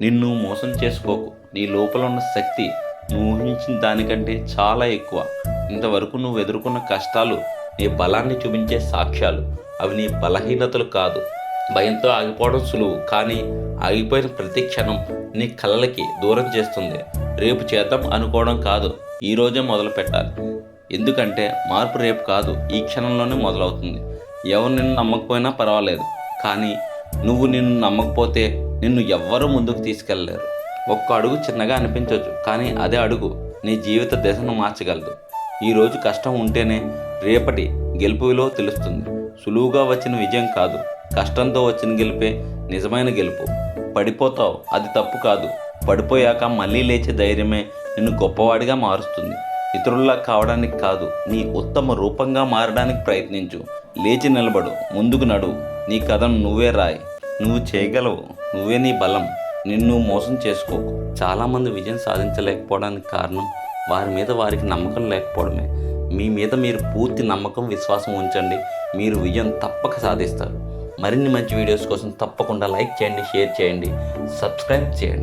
నిన్ను మోసం చేసుకోకు. నీ లోపల ఉన్న శక్తి నువ్వు ఊహించిన దానికంటే చాలా ఎక్కువ. ఇంతవరకు నువ్వు ఎదుర్కొన్న కష్టాలు నీ బలాన్ని చూపించే సాక్ష్యాలు. అవి నీ బలహీనతలు కాదు. భయంతో ఆగిపోవడం సులువు కానీ ఆగిపోయిన ప్రతి క్షణం నీ కళ్ళకి దూరం చేస్తుంది. రేపు చేద్దాం అనుకోవడం కాదు. ఈరోజే మొదలు పెట్టాలి. ఎందుకంటే మార్పు రేపు కాదు ఈ క్షణంలోనే మొదలవుతుంది. ఎవరు నిన్ను నమ్మకపోయినా పర్వాలేదు. కానీ నువ్వు నిన్ను నమ్మకపోతే నిన్ను ఎవ్వరూ ముందుకు తీసుకెళ్ళలేరు ఒక్క అడుగు చిన్నగా అనిపించవచ్చు కానీ అదే అడుగు నీ జీవిత దశను మార్చగలదు. ఈరోజు కష్టం ఉంటేనే రేపటి గెలుపు విలువ తెలుస్తుంది. సులువుగా వచ్చిన విజయం కాదు కష్టంతో వచ్చిన గెలిపే నిజమైన గెలుపు. పడిపోతావు అది తప్పు కాదు. పడిపోయాక మళ్ళీ లేచే ధైర్యమే నిన్ను గొప్పవాడిగా మారుస్తుంది. ఇతరుల్లా కావడానికి కాదు నీ ఉత్తమ రూపంగా మారడానికి ప్రయత్నించు. లేచి నిలబడు ముందుకు నడువు నీ కథను నువ్వే రాయి. నువ్వు చేయగలవు. నువ్వే నీ బలం. నిన్ను మోసం చేసుకోకు. చాలామంది విజయం సాధించలేకపోవడానికి కారణం వారి మీద వారికి నమ్మకం లేకపోవడమే. మీ మీద మీరు పూర్తి నమ్మకం విశ్వాసం ఉంచండి. మీరు విజయం తప్పక సాధిస్తారు. మరిన్ని మంచి వీడియోస్ కోసం తప్పకుండా లైక్ చేయండి షేర్ చేయండి. సబ్స్క్రైబ్ చేయండి.